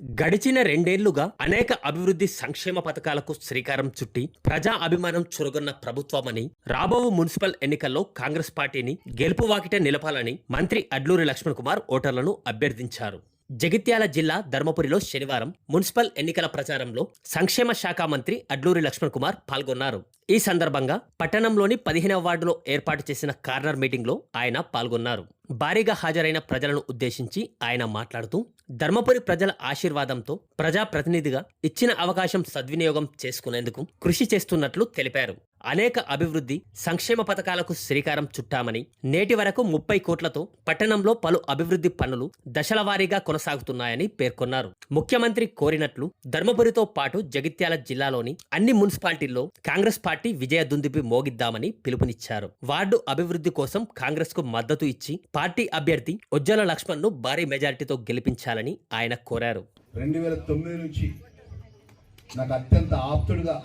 గడిచిన రెండేళ్ళుగా అనేక అభివృద్ధి సంక్షేమ పథకాలకు శ్రీకారం చుట్టి ప్రజా అభిమానం చురగొన్న ప్రభుత్వమని రాబో మున్సిపల్ ఎన్నికల్లో కాంగ్రెస్ పార్టీని గెలుపు వాకిట నిలపాలని మంత్రి అడ్లూరి లక్ష్మణ్ కుమార్ ఓటర్లను అభ్యర్థించారు. జగిత్యాల జిల్లా ధర్మపురిలో శనివారం మున్సిపల్ ఎన్నికల ప్రచారంలో సంక్షేమ శాఖ మంత్రి అడ్లూరి లక్ష్మణ్ కుమార్ పాల్గొన్నారు. ఈ సందర్భంగా పట్టణంలోని పదిహేనవ వార్డులో ఏర్పాటు చేసిన కార్నర్ మీటింగ్లో ఆయన పాల్గొన్నారు. భారీగా హాజరైన ప్రజలను ఉద్దేశించి ఆయన మాట్లాడుతూ ధర్మపురి ప్రజల ఆశీర్వాదంతో ప్రజా ప్రతినిధిగా ఇచ్చిన అవకాశం సద్వినియోగం చేసుకునేందుకు కృషి చేస్తున్నట్లు తెలిపారు. అనేక అభివృద్ధి సంక్షేమ పథకాలకు శ్రీకారం చుట్టామని నేటి వరకు ముప్పై కోట్లతో పట్టణంలో పలు అభివృద్ధి పనులు దశల వారీగా కొనసాగుతున్నాయని పేర్కొన్నారు. ముఖ్యమంత్రి కోరినట్లు ధర్మపురితో పాటు జగిత్యాల జిల్లాలోని అన్ని మున్సిపాలిటీల్లో కాంగ్రెస్ పార్టీ విజయ దుందుపి మోగిద్దామని పిలుపునిచ్చారు. వార్డు అభివృద్ధి కోసం కాంగ్రెస్కు మద్దతు ఇచ్చి పార్టీ అభ్యర్థి ఉజ్వల లక్ష్మణ్ను భారీ మెజారిటీతో గెలిపించాలని ఆయన కోరారు. రెండు వేల తొమ్మిది నుంచి నాకు అత్యంత ఆప్తుడుగా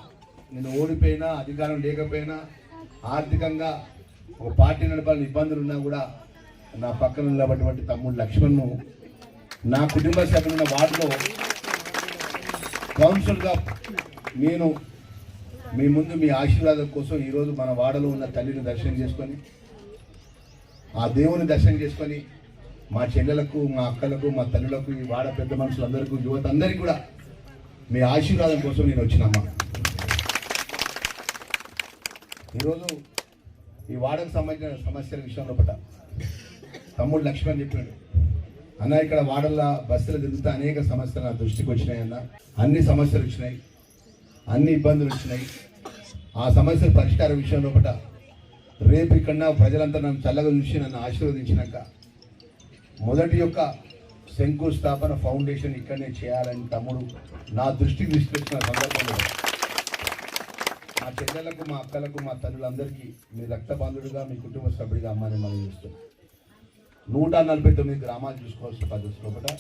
నేను ఓడిపోయినా అధికారం లేకపోయినా ఆర్థికంగా ఒక పార్టీ నడపాలని ఇబ్బందులు ఉన్నా కూడా నా పక్కన నిలబడినటువంటి తమ్ముడు లక్ష్మణ్ను నా కుటుంబ సభ్యులున్న వార్డులో కౌన్సిల్గా నేను మీ ముందు మీ ఆశీర్వాదం కోసం ఈరోజు మన వాడలో ఉన్న తల్లిని దర్శనం చేసుకొని ఆ దేవుని దర్శనం చేసుకొని మా చెల్లెలకు మా అక్కలకు మా తల్లులకు ఈ వాడ పెద్ద మనుషులందరికీ యువత అందరికీ కూడా మీ ఆశీర్వాదం కోసం నేను వచ్చినమ్మా. ఈరోజు ఈ వాడకు సంబంధించిన సమస్యల విషయంలో పట తమ్ముడు లక్ష్మణ్ చెప్పాడు అన్న ఇక్కడ వాడల్లో బస్సులు తిరుగుతూ అనేక సమస్యలు నా దృష్టికి వచ్చినాయి అన్న. అన్ని సమస్యలు వచ్చినాయి అన్ని ఇబ్బందులు వచ్చినాయి. ఆ సమస్యల పరిష్కార విషయంలో పట్ట రేపు ఇక్కడ ప్రజలంతా నన్ను చల్లగా చూసి నన్ను ఆశీర్వదించినాక మొదటి యొక్క శంకుస్థాపన ఫౌండేషన్ ఇక్కడనే చేయాలని తమ్ముడు నా దృష్టికి తీసుకొచ్చిన సందర్భంలో మా చెల్లెలకు మా అక్కలకు మా తల్లులందరికీ మీ రక్త బంధువుడిగా మీ కుటుంబ సభ్యుడిగా అమ్మని మనం చేస్తున్నాం నూట నలభై తొమ్మిది గ్రామాలు చూసుకోవాల్సిన పద్ధతి కూడా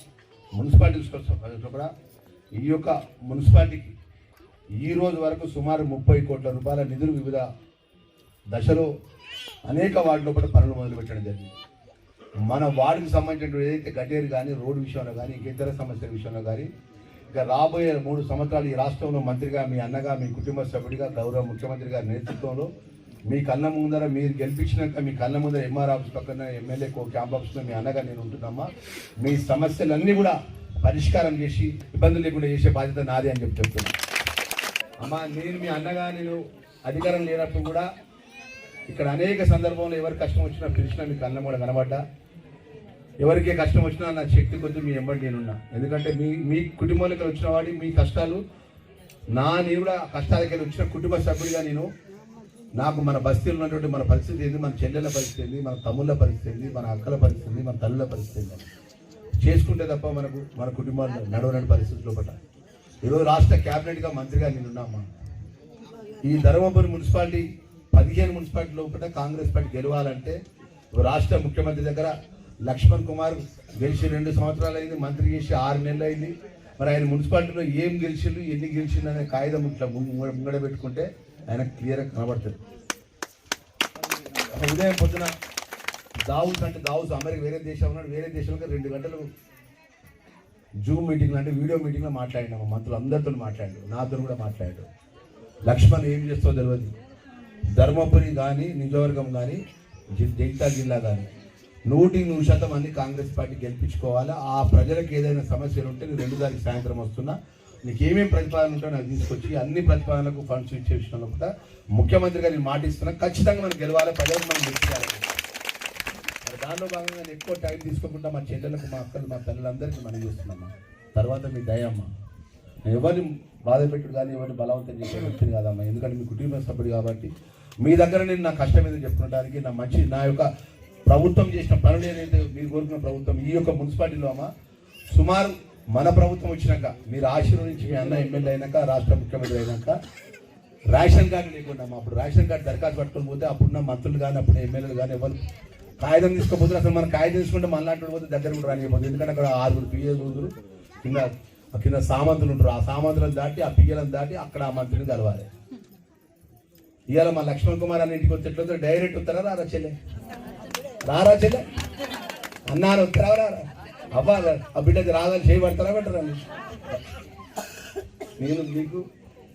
మున్సిపాలిటీ చూసుకోవాల్సిన పద్ధతి కూడా ఈ యొక్క మున్సిపాలిటీకి ఈ రోజు వరకు సుమారు ముప్పై కోట్ల రూపాయల నిధులు వివిధ దశలో అనేక వార్డులో కూడా పనులు మొదలుపెట్టడం జరిగింది. మన వార్డుకి సంబంధించిన ఏదైతే గడ్డేరు కానీ రోడ్డు విషయంలో కానీ ఇంక ఇతర సమస్యల విషయంలో కానీ రాబోయే మూడు సంవత్సరాలు ఈ రాష్ట్రంలో మంత్రిగా మీ అన్నగా మీ కుటుంబ సభ్యుడిగా గౌరవ ముఖ్యమంత్రి గారి నేతృత్వంలో మీ కళ్ళ ముందర మీరు గెలిపించినాక మీ కళ్ళ ముందర ఎంఆర్ ఆఫీస్ పక్కన ఎమ్మెల్యే క్యాంప్ ఆఫీస్లో మీ అన్నగా నేను ఉంటున్నామా? మీ సమస్యలన్నీ కూడా పరిష్కారం చేసి ఇబ్బందులు లేకుండా చేసే బాధ్యత నాదే అని చెప్పి చెప్తున్నాను అమ్మా నేను మీ అన్నగా నేను అధికారం లేనప్పుడు కూడా ఇక్కడ అనేక సందర్భంలో ఎవరు కష్టం వచ్చినా పిలిచినా మీ కళ్ళ కూడా కనబడ్డా. ఎవరికి కష్టం వచ్చినా నా శక్తి కొద్ది మీ ఎంబడి నేనున్నా. ఎందుకంటే మీ మీ కుటుంబంలోకి వచ్చిన వాడి మీ కష్టాలు నా నేను కూడా కష్టాలకి వచ్చిన కుటుంబ సభ్యుడిగా నేను నాకు మన బస్తీలో ఉన్నటువంటి మన పరిస్థితి ఏంది? మన చెల్లెల పరిస్థితి ఏంది? మన తమ్ముళ్ళ పరిస్థితి ఏంది? మన అక్కల పరిస్థితి ఏంది? మన తల్లుల పరిస్థితి ఏంది? చేసుకుంటే తప్ప మనకు మన కుటుంబాలు నడవలేని పరిస్థితుల్లో పట్ల ఈరోజు రాష్ట్ర క్యాబినెట్గా మంత్రిగా నేనున్నామా ఈ ధర్మపురి మున్సిపాలిటీ పదిహేను మున్సిపాలిటీ లోపల కాంగ్రెస్ పార్టీ గెలవాలంటే రాష్ట్ర ముఖ్యమంత్రి దగ్గర లక్ష్మణ్ కుమార్ గెలిచి రెండు సంవత్సరాలు అయింది మంత్రి చేసి ఆరు నెలలు అయింది. మరి ఆయన మున్సిపాలిటీలో ఏం గెలిచిండు ఎన్ని గెలిచిండు అనే కాగితం ఇట్లా ముంగ- ముంగడ పెట్టుకుంటే ఆయన క్లియర్గా కనబడుతుంది ఉదయం పొద్దున దావుస్ అంటే దావుస్ అమెరికా వేరే దేశం ఉన్నాడు వేరే దేశంలో రెండు గంటలు జూమ్ మీటింగ్ అంటే వీడియో మీటింగ్లో మాట్లాడినాము మంత్రులు అందరితో మాట్లాడాడు నాతో కూడా మాట్లాడాడు లక్ష్మణ్ ఏం చేస్తో తెలియదు ధర్మపురి కానీ నిజవర్గం కానీ జగిత్యాల జిల్లా కానీ. నూటికి నూరు శాతం మంది కాంగ్రెస్ పార్టీ గెలిపించుకోవాలా? ఆ ప్రజలకు ఏదైనా సమస్యలు ఉంటే నేను రెండు తారీఖు సాయంత్రం వస్తున్నా. నీకు ఏమేమి ప్రతిపాదన ఉంటే నాకు తీసుకొచ్చి అన్ని ప్రతిపాదనలకు ఫండ్స్ ఇచ్చే విషయంలో కూడా ముఖ్యమంత్రిగా నేను మాటిస్తున్నా. ఖచ్చితంగా మనం గెలవాలి ప్రజలకు మనం గెలిచాలి మరి దానిలో భాగంగా నేను ఎక్కువ టైం తీసుకోకుండా మా చెల్లెలకు మా అక్కలు మా తల్లులందరికీ మనం చేస్తున్నామా? తర్వాత మీ దయమ్మ. నేను ఎవరిని బాధ పెట్టుడు కానీ ఎవరిని బలవంతం చేసే వ్యక్తిని కాదమ్మా. ఎందుకంటే మీ కుటుంబ సభ్యుడు కాబట్టి మీ దగ్గర నేను నా కష్టం మీద చెప్పుకోవడానికి నా మంచి నా యొక్క ప్రభుత్వం చేసిన పనులు ఏదైతే మీరు కోరుకున్న ప్రభుత్వం ఈ యొక్క మున్సిపాలిటీలో సుమారు మన ప్రభుత్వం వచ్చినాక మీరు ఆశీర్వదించి మీ అన్న ఎమ్మెల్యే అయినాక రాష్ట్ర ముఖ్యమంత్రి అయినాక రేషన్ కార్డు లేకుండా అప్పుడు రేషన్ కార్డు దరఖాస్తు పట్టుకొని పోతే అప్పుడున్న మంత్రులు కానీ అప్పుడు ఎమ్మెల్యేలు కానీ ఎవరు కాగితం తీసుకోపోతే అసలు మనం కాగితం తీసుకుంటే మనలాంటి పోతే దగ్గర కూడా రానిపోతుంది ఎందుకంటే అక్కడ ఆరుగురు పిఏలు రోజులు కింద కింద సామంతులు ఉంటారు ఆ సామంతులను దాటి ఆ పియ్యలను దాటి అక్కడ ఆ మంత్రిని కలవాలి. ఇవాళ మా లక్ష్మణ్ కుమార్ అన్న ఇంటికి వచ్చేట్లయితే డైరెక్ట్ వస్తారా రా చెల్లె? రారా చెల్లె? అన్నారు రావరా అబ్బా ఆ బిడ్డకి రాదని చేయబడతారా పెట్టరా నేను నీకు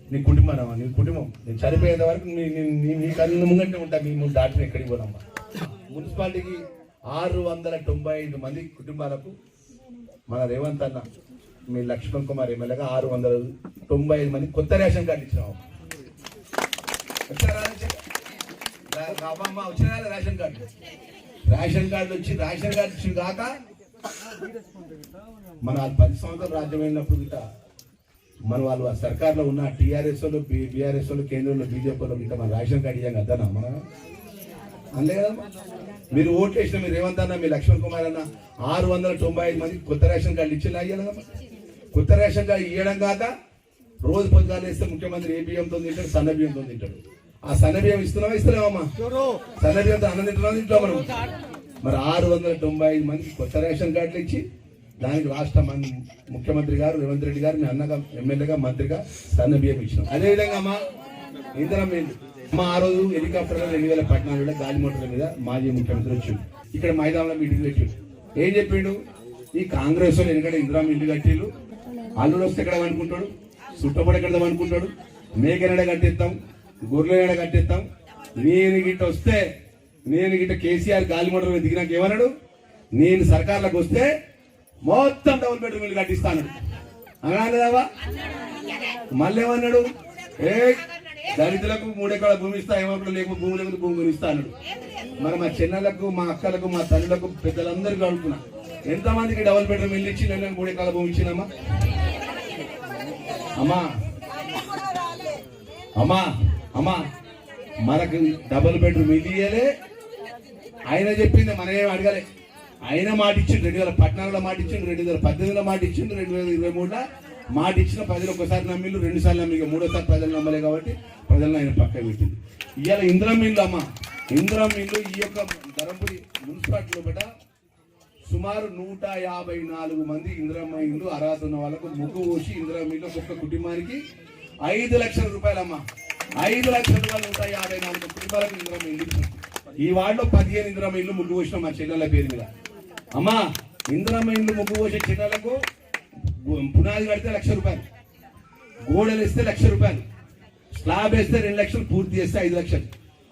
నీ కుటుంబం అమ్మా నీ కుటుంబం. నేను చనిపోయేంత వరకు నీ నీ- నీ కళ్ళు ముంగంటే ఉంటా మీ ముందు ఎక్కడికి పోనమ్మా మున్సిపాలిటీకి ఆరు వందల తొంభై ఐదు మంది కుటుంబాలకు మన రేవంత్ అన్న మీ లక్ష్మణ్ కుమార్ ఎమ్మెల్యేగా ఆరు వందల తొంభై ఐదు మంది కొత్త రేషన్ కార్డు ఇచ్చినాము వచ్చారా వచ్చిన అమ్మ, అమ్మ, రేషన్ కార్డు. రేషన్ కార్డు వచ్చి రేషన్ కార్డు ఇచ్చిన కాక మన పది సంవత్సరాలు రాజ్యం అయినప్పుడు గిట్ట మన వాళ్ళు సర్కార్లో ఉన్న టీఆర్ఎస్ వాళ్ళు బీఆర్ఎస్ వాళ్ళు కేంద్రంలో బీజేపీ వాళ్ళు గిట్ట మన రేషన్ కార్డు ఇయ్యం కదా మన అంతే కదా మీరు ఓట్లు వేసిన మీరు రేవంత్ అన్న మీ లక్ష్మణ్ కుమార్ అన్న ఆరు వందల తొంభై ఐదు మంది కొత్త రేషన్ కార్డు ఇచ్చి అయ్యాలి కొత్త రేషన్ కార్డు ఇవ్వడం కాక రోజు పొద్దుగాలు వేస్తే ముఖ్యమంత్రి ఏ బియ్యంతో తింటాడు సన్న బియ్యంతో తింటాడు. ఆ సన్న బియ్యం ఇస్తున్నావా? ఇస్తలేమమ్మా సన్న బియ్యంతో అన్నం తింటున్నాం తింటాం మనం? మరి ఆరు వందల తొంభై ఐదు మందికి కొత్త రేషన్ కార్డులు ఇచ్చి దానికి రాష్ట్ర ముఖ్యమంత్రి గారు రేవంత్ రెడ్డి గారు మీ అన్నగా ఎమ్మెల్యేగా మంత్రిగా సన్న బియ్యం ఇచ్చినాం. అదేవిధంగా అమ్మా ఇందిరా మీల్లు మా ఆ రోజు హెలికాప్టర్ రెండు వేల పద్నాలుగులో గాలి మోటార్ల మీద మాజీ ముఖ్యమంత్రి వచ్చిండు. ఇక్కడ మైదానంలో మీటింగ్ పెట్టిండు. ఏం చెప్పిండు? ఈ కాంగ్రెస్ వాళ్ళు ఎందుకంటే ఇందిరా ఇల్లు కట్టిళ్ళు అల్లుడు వస్తే ఎక్కడ అనుకుంటాడు చుట్టపడి ఎక్కడ అనుకుంటాడు మేకనడ కట్టిస్తాం గొర్రెల కట్టిస్తాం నేను గిట్ట వస్తే నేను గిట్ట కేసీఆర్ గాలి దిగినాక ఏమన్నాడు? నేను సర్కార్లకు వస్తే మొత్తం డబుల్ బెడ్రూమ్ ఇల్లు కట్టిస్తాను. అన్నాడు మళ్ళీ ఏమన్నాడు ఏ దళితులకు మూడెకరాల భూమి ఇస్తా ఏమన్నా లేకపోతే భూమి లేకపోతే భూమి కొనిస్తా అన్నాడు. మరి మా చిన్నలకు మా అక్కలకు మా తల్లులకు పెద్దలందరికీ అడుగుతున్నా ఎంతమందికి డబుల్ బెడ్రూమ్ ఇల్లు ఇచ్చి నేను మూడెకరాల భూమి ఇచ్చినమ్మా? అమ్మా. అమ్మా. అమ్మా మనకు డబుల్ బెడ్రూమ్ ఇల్లు ఇయ్యలే. ఆయన చెప్పింది మనం ఏం అడగలే. ఆయన మాట ఇచ్చిండు రెండు వేల పద్నాలుగులో మాట ఇచ్చిండు రెండు వేల పద్దెనిమిదిలో మాట ఇచ్చిండు రెండు వేల ఇరవై మూడులో మాట ఇచ్చిన ప్రజలు ఒకసారి నమ్మిళ్ళు రెండు సార్లు నమ్మి మూడోసారి ప్రజలు నమ్మలే కాబట్టి ప్రజలను ఆయన పక్క పెట్టింది ఇవాళ ఇంద్రం ఇల్లు అమ్మ. ఇంద్రం ఇల్లు ఈ యొక్క ధరంపురి మున్సిపాలిటీలో బట సుమారు నూట యాభై నాలుగు మంది ఇంద్రమ్మ ఇల్లు అర్హత ఉన్న వాళ్ళకు ముగ్గు పోసి ఇందిరమ్మ ఇల్లు ఒక్కొక్క కుటుంబానికి ఐదు లక్షల రూపాయలమ్మా. ఐదు లక్షల రూపాయలు నూట యాభై నాలుగు కుటుంబాలకు ఇందిరమ్మ ఇల్లు ఈ వార్డులో పదిహేను ఇందిరమ్మ ఇల్లు ముగ్గు పోసిన మా చెల్లెల పేరు మీద. అమ్మా ఇందిరమ్మ ఇల్లు ముగ్గు పోసే చెల్లెలకు పునాది కడితే లక్ష రూపాయలు. గోడలు వేస్తే లక్ష రూపాయలు. స్లాబ్ వేస్తే రెండు లక్షలు పూర్తి చేస్తే ఐదు లక్షలు.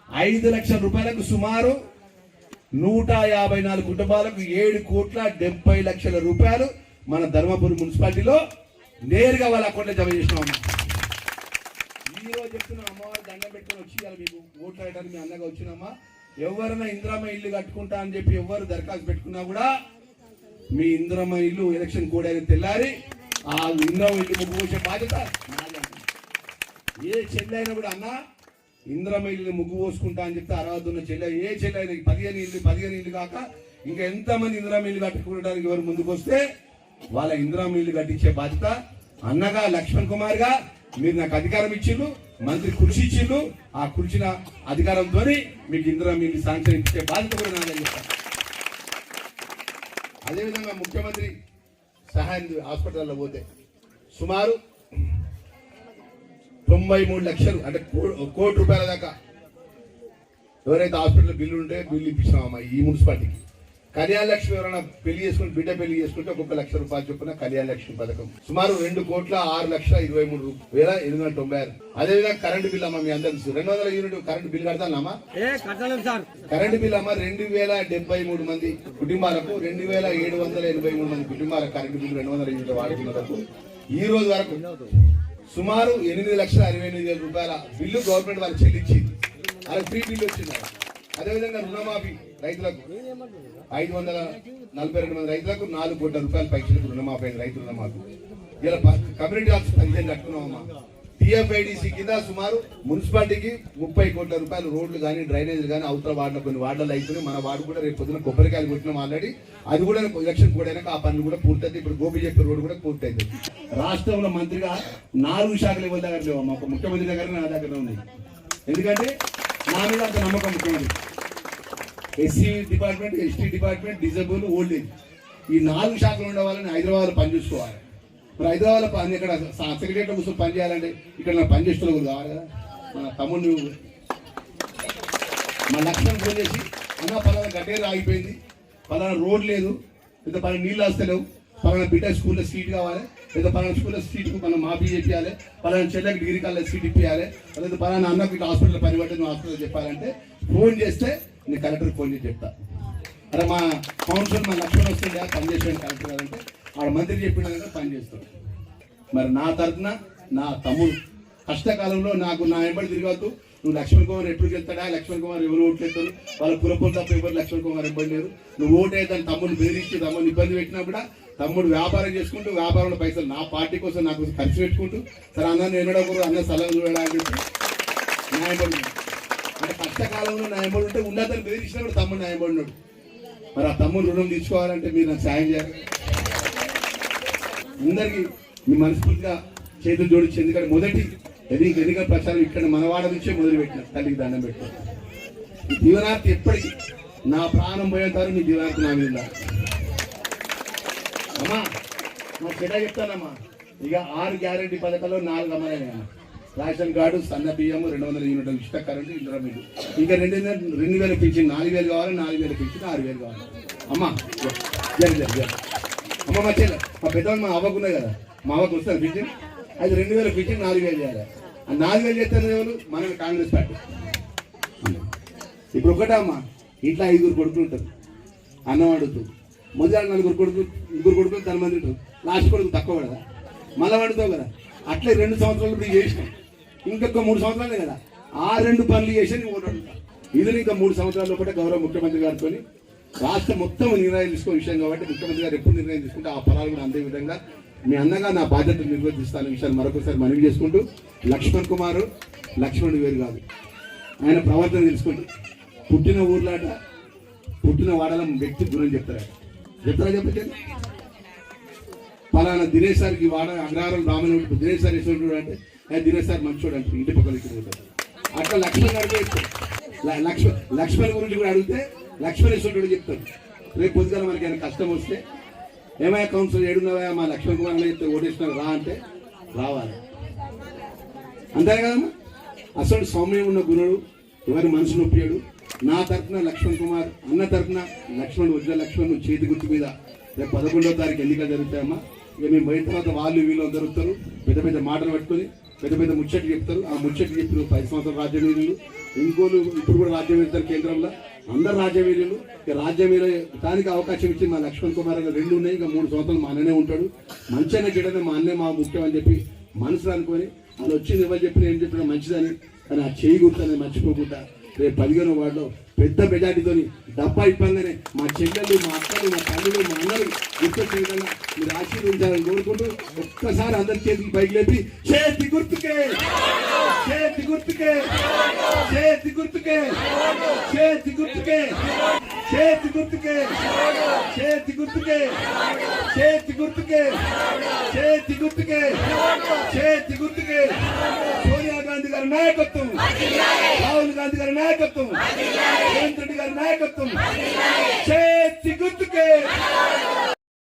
ఐదు లక్షల రూపాయలకు సుమారు నూట యాభై నాలుగు కుటుంబాలకు ఏడు కోట్ల డెబ్బై లక్షల రూపాయలు మన ధర్మపురి మున్సిపాలిటీలో నేరుగా వాళ్ళ అకౌంట్లో జమ చేసినాం అమ్మ. ఈ రోజు చెప్తున్న అమ్మవారు దండం పెట్టుకొని వచ్చి ఇవాళ మీకు. ఓట్లు వేయడానికి మీ అన్నగా వచ్చినమ్మా ఎవరైనా ఇంద్రమ్మ ఇల్లు కట్టుకుంటా అని చెప్పి ఎవరు దరఖాస్తు పెట్టుకున్నా కూడా మీ ఇంద్రమ్మ ఇల్లు ఎలక్షన్ కూడా తెల్లారి ఆ ఇంద్రమ్మ ఇల్లు ముగ్గు పోసే బాధ్యత ఏ చెల్లైనా కూడా అన్న ఇంద్రమ్మ ఇల్లు ముగ్గు పోసుకుంటా అని చెప్తే అర్హత ఉన్న చెల్లె ఏ చెల్లైనా పదిహేను ఇల్లు పదిహేను ఇల్లు కాక ఇంకా ఎంతమంది ఇంద్రమ్మ ఇల్లు కట్టుకోవడానికి ఎవరు ముందుకు వస్తే వాళ్ళ ఇంద్రమ్మ ఇల్లు కట్టించే బాధ్యత అన్నగా లక్ష్మణ్ కుమార్గా మీరు నాకు అధికారం ఇచ్చిండ్రు మంత్రి కృషి ఇచ్చిండ్రు ఆ కృషిన అధికారంతో మీకు ఇందిరా మీరు శాంక్షన్ ఇచ్చే బాధ్యత కూడా నాదని చెప్తాను అదేవిధంగా ముఖ్యమంత్రి సహాయం హాస్పిటల్లో పోతే సుమారు తొంభై మూడు లక్షలు అంటే కో- కోటి రూపాయల దాకా ఎవరైతే హాస్పిటల్ బిల్లు ఉంటే బిల్లు ఇప్పించినామమ్మా ఈ మున్సిపాలిటీకి? కళ్యాణ లక్ష్మి ఎవరైనా పెళ్ళి చేసుకుని బిడ్డ పెళ్ళి చేసుకుంటే ఒక్కొక్క లక్ష రూపాయలు చొప్పున కళ్యాణ లక్ష్మి పథకం. సుమారు రెండు కోట్ల ఆరు లక్షల ఇరవై మూడు వేల ఎనిమిది వందల తొంభై ఆరు. అదేవిధంగా కరెంటు బిల్ అమ్మ మీ అందరూ రెండు వందల యూనిట్ కరెంటు బిల్ కడతానమ్మా? కరెంటు బిల్ అమ్మ రెండు వేల డెబ్బై మూడు మంది కుటుంబాలకు రెండు వేల ఏడు వందల ఎనభై మూడు మంది కుటుంబాలకు కరెంటు బిల్లు రెండు వందల యూనిట్లు వాడుతున్నందుకు ఈ రోజు వరకు సుమారు ఎనిమిది లక్షల అరవై ఎనిమిది వేల రూపాయల బిల్లు గవర్నమెంట్ వాళ్ళు చెల్లించింది. అలా ఫ్రీ బిల్లు వచ్చింది. అదేవిధంగా రుణమాఫీ రైతులకు ఐదు వందల నలభై రెండు మంది రైతులకు నాలుగు కోట్ల రూపాయలు పైసలకు రుణమాఫీ అయింది. రైతు రుణమాఫీ. ఇలా కమ్యూనిటీ ఆఫీస్ పదిహేను కట్టుకున్నామమ్మా టీఎఫ్ఐడిసి కింద సుమారు మున్సిపాలిటీకి ముప్పై కోట్ల రూపాయలు రోడ్లు కానీ డ్రైనేజ్ కానీ అవతల వాడిన కొన్ని వార్డులు అయిపోయినాయి. మన వాడు కూడా రేపు పొద్దున కొబ్బరికాయలు కొట్టినాం ఆల్రెడీ. అది కూడా ఎలక్షన్ కూడా అయినాక ఆ పనులు కూడా పూర్తయింది ఇప్పుడు గోపి చెప్పే రోడ్డు కూడా పూర్తయింది. రాష్ట్రంలో మంత్రిగా నాలుగు శాఖలు ఎవరి దగ్గర లేవు మా ముఖ్యమంత్రి దగ్గర నా దగ్గర ఉన్నాయి. ఎందుకంటే నా మీద అంత నమ్మకం ముఖ్యమంత్రి. SC department ST department disable old age. ఈ నాలుగు శాఖలు ఉండే వాళ్ళని పని చూసుకోవాలి. మరి హైదరాబాద్లో పని ఇక్కడ సెక్రటరీ కూర్చొని పని చేయాలంటే ఇక్కడ నా పని చేస్తున్న కూడా కావాలి కదా. మన తమ్ముడు మా లక్ష్యం ఫోన్ చేసి అన్న పలానా గడ్డేరు ఆగిపోయింది. పలానా రోడ్ లేదు. లేదా పలానా నీళ్ళు వస్తలేవు పలానా బిడ్డ స్కూల్లో సీట్ కావాలి లేదా పలానా స్కూల్లో సీట్ మనం మాఫీ చేయాలి పలానా చెల్లెకి డిగ్రీ కాలేజ్ సీట్ ఇప్పించాలి లేదా పలానా అన్నకి హాస్పిటల్ పని పట్టి నువ్వు హాస్పిటల్ చెప్పాలంటే ఫోన్ చేస్తే నేను కలెక్టర్ ఫోన్ చేసి చెప్తా. అరే మా కౌన్సిల్ మా లక్ష్మణ్ వస్తుండే పనిచేసాడు కలెక్టర్ అంటే ఆడ మంత్రి చెప్పిన పని చేస్తాడు. మరి నా తరఫున నా తమ్ముడు కష్టకాలంలో నాకు నా ఎంబడి తిరగద్దు నువ్వు లక్ష్మణ్ కుమార్ ఎప్పుడు చెప్తాడా లక్ష్మణ్ కుమార్ ఎవరు ఓట్లు చేస్తారు వాళ్ళ కులపొలు తప్ప ఎవరు లక్ష్మణ్ కుమార్ ఇబ్బంది లేరు నువ్వు ఓటే దాని తమ్ముని బెదిరించి తమ్ముని ఇబ్బంది పెట్టినా కూడా తమ్ముడు వ్యాపారం చేసుకుంటూ వ్యాపారంలో పైసలు నా పార్టీ కోసం నాకు ఖర్చు పెట్టుకుంటూ సరే అన్న నేను ఒకరు అన్న సలహా చూడడా న్యాయపడి అంటే కష్టకాలంలో న్యాయపడి ఉంటే ఉన్నతను బెదిరించినప్పుడు తమ్ముడు న్యాయపడినాడు మరి ఆ తమ్ముడు రుణం తీసుకోవాలంటే మీరు నాకు సాయం చేయాలి. అందరికీ మీ మనస్ఫూర్తిగా చేతులు జోడించి ఎందుకంటే మొదటి ఎన్నిక ఎన్నికల ప్రచారం ఇక్కడ మనవాడ నుంచే మొదలు తల్లికి దండం పెట్టారు ఈ దీవనార్థి ఎప్పటికీ నా ప్రాణం పోయేంతారు మీ దీవనార్థి నా మీద అమ్మా మా చెడ్డ చెప్తానమ్మా. ఇక ఆరు గ్యారెంటీ పథకాలు నాలుగు అమలైనా రేషన్ కార్డు సన్న బియ్యము రెండు వందల యూనిట్ల ఇష్ట కరెంటు ఇందులో మీరు ఇంకా రెండు వేల- రెండు వేలు పెంచి నాలుగు వేలు కావాలి నాలుగు వేలు పెంచి ఆరు వేలు కావాలి. అమ్మా జరి అమ్మ మా చెల్లె మా పెద్దవాళ్ళు మా అవ్వకున్నాయి కదా? మా అవ్వకు వస్తారు పిచ్చి అది రెండు వేలు పింఛన్ నాలుగు వేలు చేయాలి. ఆ నాలుగు వేలు చేస్తారు ఎవరు మన కాంగ్రెస్ పార్టీ. ఇప్పుడు ఒకటే అమ్మా ఇంట్లో ఐదుగురు కొడుకులు ఉంటారు. అన్నం అడుగుతూ మొదటి నలుగురు కొడుకు ముగ్గురు కొడుకులు తన మంది ఉంటారు. లాస్ట్ కొడుకు తక్కువ కదా. మళ్ళీ వండుతావు కదా. అట్లే రెండు సంవత్సరాలు ఇప్పుడు చేసినాం. ఇంకొక మూడు సంవత్సరాలే కదా. ఆ రెండు పనులు చేసి నువ్వు ఇది ఇంకా మూడు సంవత్సరాల లోపల గౌరవ ముఖ్యమంత్రి గారితో రాష్ట్రం మొత్తం నిర్ణయం తీసుకునే విషయం కాబట్టి ముఖ్యమంత్రి గారు ఎప్పుడు నిర్ణయం తీసుకుంటే ఆ ఫలాలు కూడా అందే విధంగా మీ అన్నగా నా బాధ్యత నిర్వర్తిస్తాను విషయాన్ని మరొకసారి మనవి చేసుకుంటూ లక్ష్మణ్ కుమార్ లక్ష్మణ్ వేరు కాదు. ఆయన ప్రవర్తన తెలుసుకుంటూ పుట్టిన ఊర్లాట పుట్టిన వాడల వ్యక్తి గురించి చెప్తారు చెప్తారా చెప్పండి. పలానా దినేష్ సార్కి వాడ అగ్రహారం రామని దినేష్ సార్ ఇష్టం అంటే దినేష్ సార్ మంచోడు అంటే ఇంటి పక్కన ఇక్కడ ఉంటాడు అట్లా లక్ష్మణ్ అడిగే చెప్తాడు. లక్ష్మణ్ లక్ష్మణ్ గురించి కూడా అడిగితే లక్ష్మణ్ ఇష్టం చెప్తాడు. రేపు పొద్దుగా మనకి ఏమైనా కష్టం వస్తే ఏమయ్యా కౌన్సిల్ ఏడున్నావా మా లక్ష్మణ్ కుమార్ అన్న చెప్తే ఓటేసినారు రా అంటే రావాలి. అంతే కదమ్మా? అసలు సౌమ్యం ఉన్న గురుడు ఎవరి మనసు నొప్పియాడు నా తరఫున లక్ష్మణ్ కుమార్ అన్న తరఫున లక్ష్మణ్ వజ్ర లక్ష్మణ్ చేతి గుర్తు మీద రేపు పదకొండో తారీఖు ఎన్నికలు జరుగుతాయమ్మా ఇక మేము పోయిన తర్వాత వాళ్ళు వీళ్ళు దొరుకుతారు పెద్ద పెద్ద మాటలు పట్టుకొని పెద్ద పెద్ద ముచ్చట్లు చెప్తారు. ఆ ముచ్చట్లు చెప్పిన పది సంవత్సరాల రాజ్యవీరులు ఇంకోళ్ళు ఇప్పుడు కూడా రాజ్యం వెళ్తారు కేంద్రంలో అందరు రాజ్యవీరులు ఇక రాజ్యం దానికి అవకాశం ఇచ్చి మా లక్ష్మణ్ కుమార్ రెండు ఉన్నాయి. ఇంకా మూడు సంవత్సరాలు మా అన్ననే ఉంటాడు. మంచిగా చెడనే మా అన్నే మా ముఖ్యం అని చెప్పి మనసులో అనుకొని వాళ్ళు వచ్చింది ఇవ్వని చెప్పిన ఏం చెప్పినా మంచిదని. కానీ ఆ చేయి గుర్తని మర్చిపోకుండా రేపు పదిహేను వార్డులో పెద్ద మెజార్టీతోని డబ్బా ఇబ్బంగానే మా చెల్లెలు మా అక్కలు మా తల్లులు మా అందరూ గుర్తు విధంగా మీరు ఆశీర్వించాలని కోరుకుంటూ ఒక్కసారి అందరి చేతులు పైకి లేపి చేతి గుర్తుకే చేతి గుర్తుకే చేతి గుర్తుకే చేతి గుర్తుకే చేతి గుర్తుకే చేతి గుర్తుకే చేతి గుర్తుకే చేతి గుర్తుకే చేతి గుర్తుకే గాంధీ గారి నాయకత్వం. రాహుల్ గాంధీ గారి నాయకత్వం. రేవంత్ రెడ్డి గారి నాయకత్వం. చేతి గుర్తుకే.